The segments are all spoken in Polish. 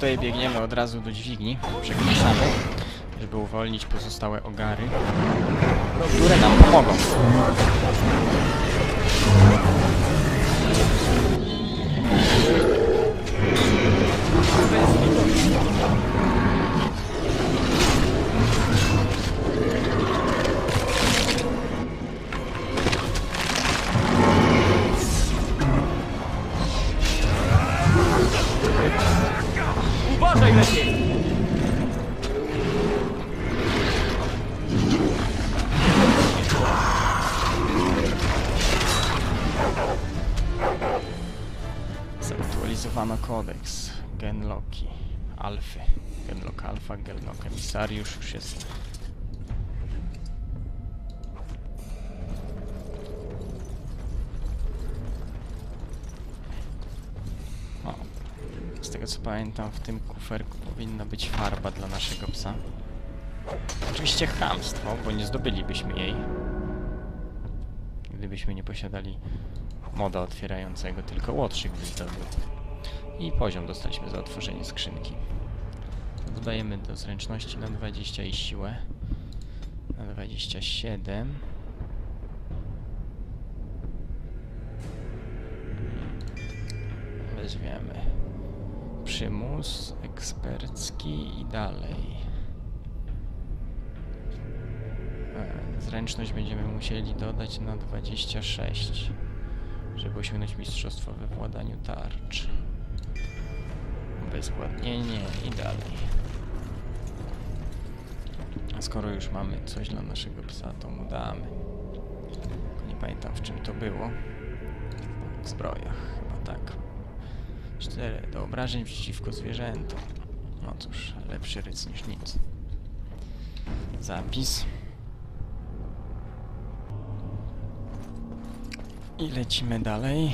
tutaj biegniemy od razu do dźwigni, przekręcamy, żeby uwolnić pozostałe ogary, które nam pomogą. Uważaj lepiej! Zaktualizowano kodeks Genlocki Alfy. Genlock Alpha, Genlock Emisariusz już jest. Z tego co pamiętam, w tym kuferku powinna być farba dla naszego psa. Oczywiście chamstwo, bo nie zdobylibyśmy jej. Gdybyśmy nie posiadali moda otwierającego, tylko łotrzyk by zdobył. I poziom dostaliśmy za otworzenie skrzynki. Dodajemy do zręczności na 20 i siłę. Na 27. przymus ekspercki i dalej. E, Zręczność będziemy musieli dodać na 26, żeby osiągnąć mistrzostwo we władaniu tarcz. Bezwładnienie i dalej. A skoro już mamy coś dla naszego psa, to mu damy. Nie pamiętam w czym to było. W zbrojach, chyba tak. 4. Do obrażeń przeciwko zwierzętom. No cóż, lepszy ryc niż nic. Zapis. I lecimy dalej.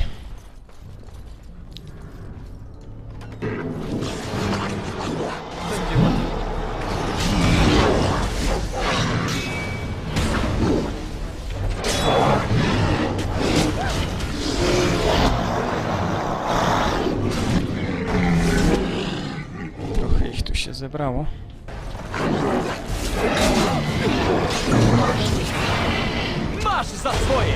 Ich się zebrało. Masz za swoje!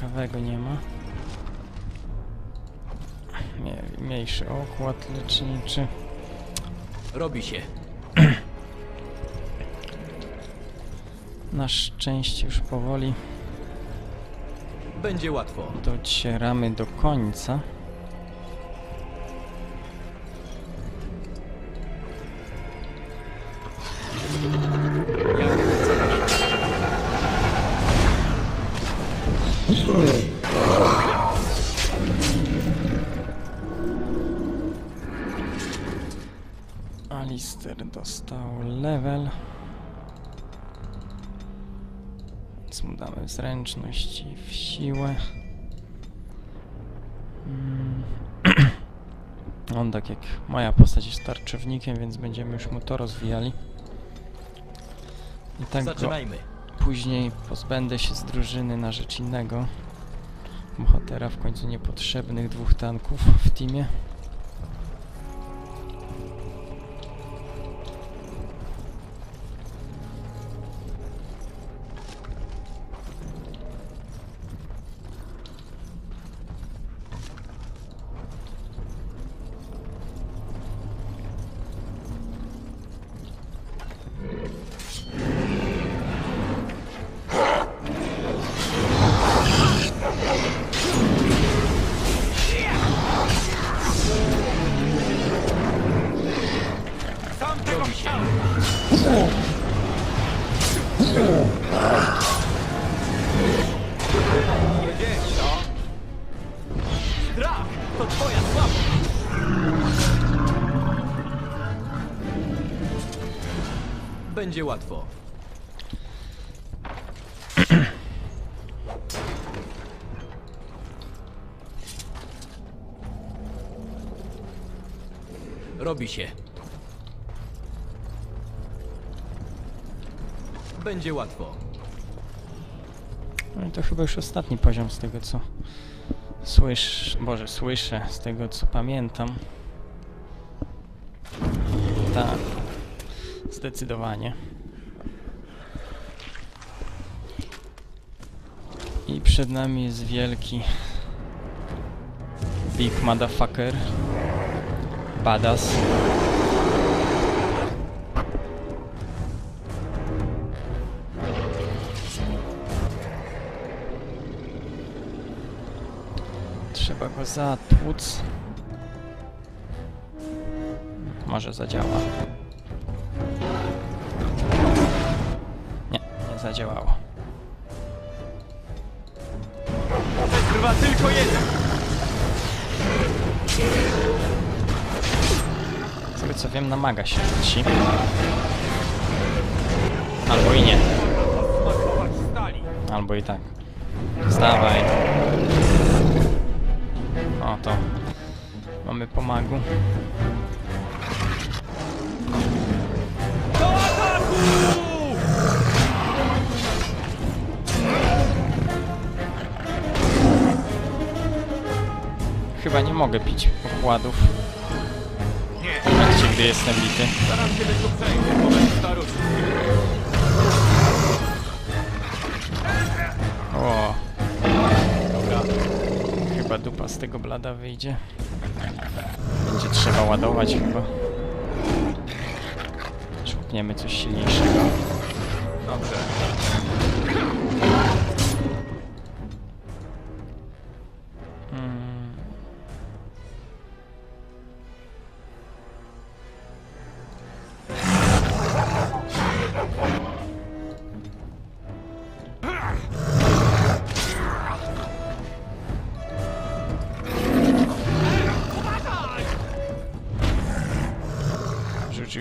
Ciekawego nie ma. Nie, mniejszy okład leczniczy. Robi się. Na szczęście już powoli Będzie łatwo. docieramy do końca. Więc mu damy w zręczność i w siłę. Mm. On tak jak moja postać jest tarczownikiem, więc będziemy już mu to rozwijali. I tak Zaczynajmy. później pozbędę się z drużyny na rzecz innego bohatera, w końcu niepotrzebnych dwóch tanków w teamie. Będzie łatwo. Robi się. Będzie łatwo. No i to chyba już ostatni poziom z tego co słysz, Boże, słyszę, z tego co pamiętam. Tak, zdecydowanie. I przed nami jest wielki Big Motherfucker Badass Trzeba go zatłuc. Może zadziała. Zadziałało. Trwa tylko jeden. Z tego co wiem, na maga się rzuci. Albo i nie. Albo i tak. Wstawaj. O, to. Mamy pomagu. Do ataku! Chyba nie mogę pić pokładów Nie, momencie, gdy jestem bity. zaraz przejdzie. Moment. O, Dobra. chyba dupa z tego blada wyjdzie. Będzie trzeba ładować chyba. Szukniemy coś silniejszego. Dobrze.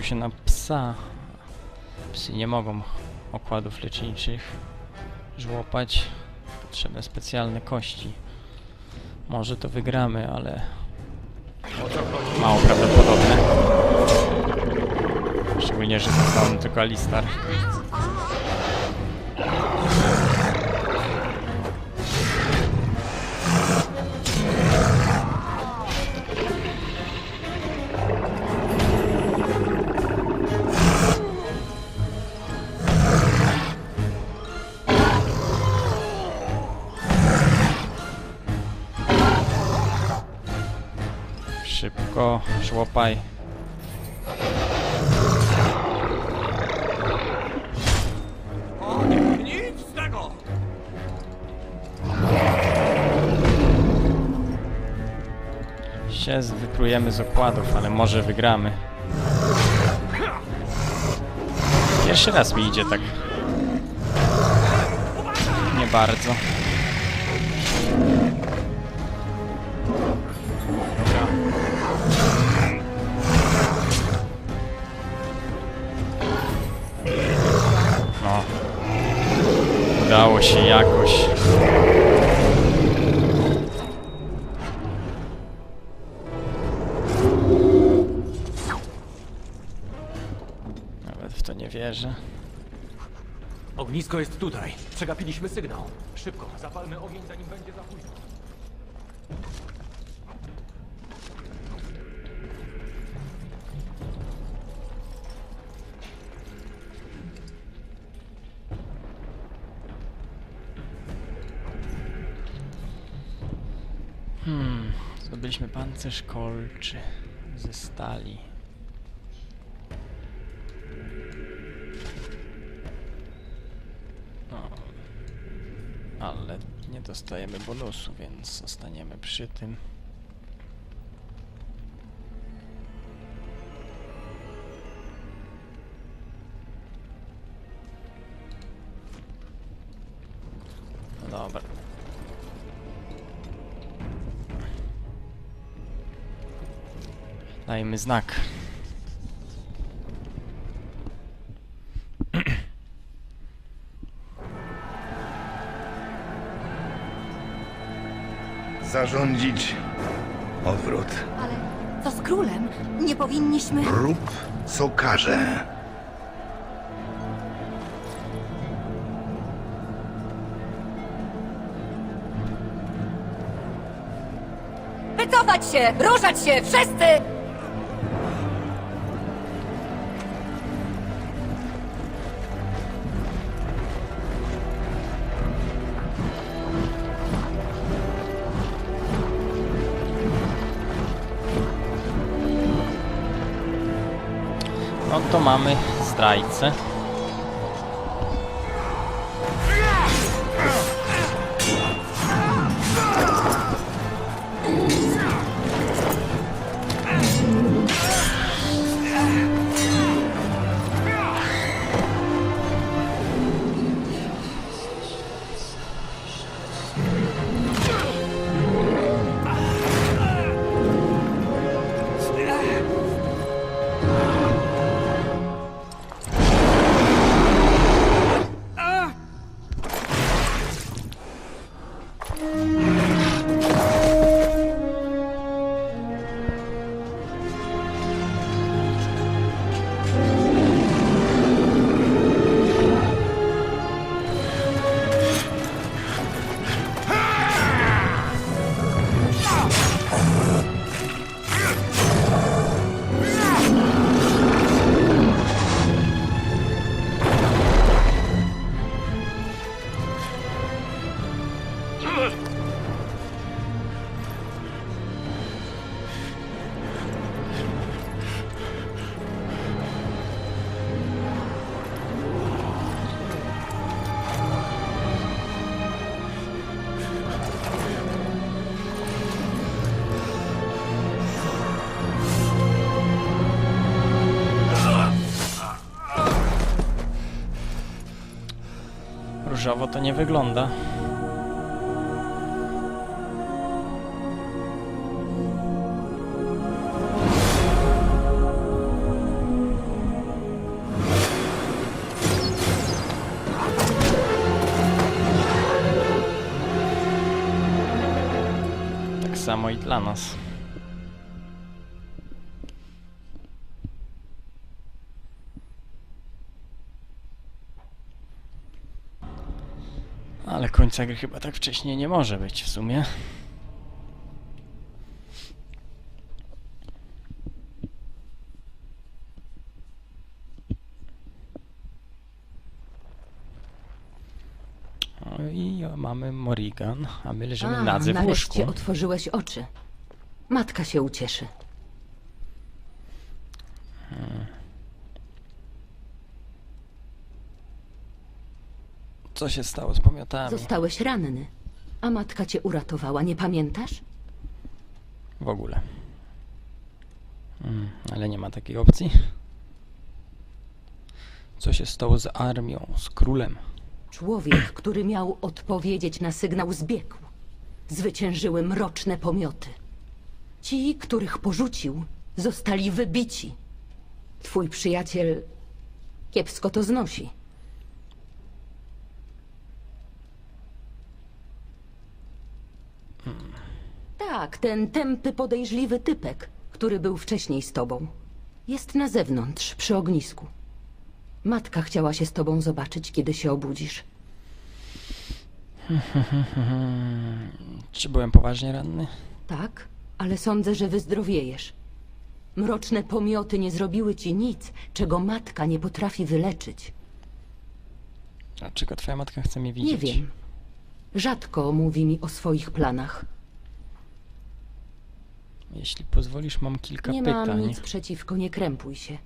Się na psa. Psy nie mogą okładów leczniczych żłopać. Potrzebne specjalne kości. Może to wygramy, ale mało prawdopodobne. Szczególnie, że został tylko Alistar. Szybko, tego! się wyprujemy z okładów, ale może wygramy. Pierwszy raz mi idzie tak. Nie bardzo. Wierzę. Ognisko jest tutaj. Przegapiliśmy sygnał. Szybko, zapalmy ogień, zanim będzie za późno. Hmm, zdobyliśmy pancerz kolczy ze stali. dostajemy bonusu, więc zostaniemy przy tym. No dobra. Dajmy znak. Zarządzić odwrót. Ale co z królem? Nie powinniśmy... Rób, co każe. Wycofać się! Ruszać się! Wszyscy! Mamy zdrajcę. Różowo to nie wygląda. Tak samo i dla nas. Końca gry chyba tak wcześnie nie może być w sumie. O i mamy Morrigan, a my leżymy nadzy w łóżku. nareszcie otworzyłeś oczy. Matka się ucieszy. Co się stało z pomiotami? Zostałeś ranny. A matka cię uratowała, nie pamiętasz? W ogóle. Mm, ale nie ma takiej opcji. Co się stało z armią, z królem? Człowiek, który miał odpowiedzieć na sygnał, zbiegł. Zwyciężyły mroczne pomioty. Ci, których porzucił, zostali wybici. Twój przyjaciel kiepsko to znosi. Tak, ten tępy, podejrzliwy typek, który był wcześniej z tobą. Jest na zewnątrz, przy ognisku. Matka chciała się z tobą zobaczyć, kiedy się obudzisz. Czy byłem poważnie ranny? Tak, ale sądzę, że wyzdrowiejesz. Mroczne pomioty nie zrobiły ci nic, czego matka nie potrafi wyleczyć. Dlaczego twoja matka chce mnie widzieć? Nie wiem. Rzadko mówi mi o swoich planach. Jeśli pozwolisz, mam kilka nie pytań. mam nic przeciwko, nie krępuj się.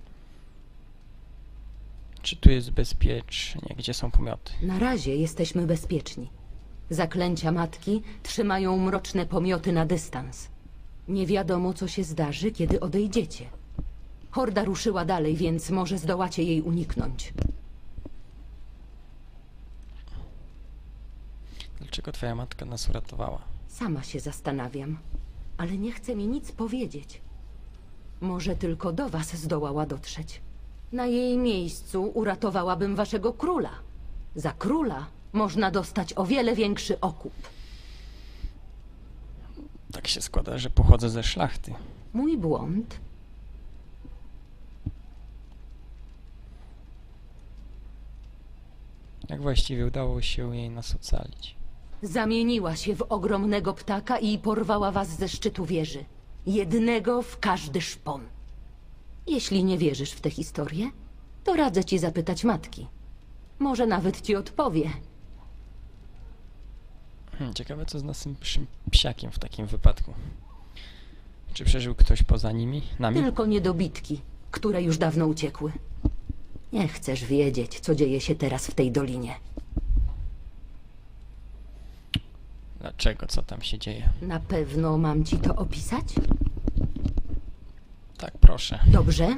Czy tu jest bezpiecznie? Gdzie są pomioty? Na razie jesteśmy bezpieczni. Zaklęcia matki trzymają mroczne pomioty na dystans. Nie wiadomo, co się zdarzy, kiedy odejdziecie. Horda ruszyła dalej, więc może zdołacie jej uniknąć. Dlaczego twoja matka nas uratowała? Sama się zastanawiam, ale nie chce mi nic powiedzieć. Może tylko do was zdołała dotrzeć. Na jej miejscu uratowałabym waszego króla. Za króla można dostać o wiele większy okup. Tak się składa, że pochodzę ze szlachty. Mój błąd. Jak właściwie udało się jej nas ocalić? Zamieniła się w ogromnego ptaka i porwała was ze szczytu wieży. Jednego w każdy szpon. Jeśli nie wierzysz w tę historię, to radzę ci zapytać matki. Może nawet ci odpowie. Hmm, ciekawe co z naszym psiakiem w takim wypadku. Czy przeżył ktoś poza nimi? Nami? Tylko niedobitki, które już dawno uciekły. Nie chcesz wiedzieć, co dzieje się teraz w tej dolinie. Dlaczego? Co tam się dzieje? Na pewno mam ci to opisać? Tak, proszę. Dobrze,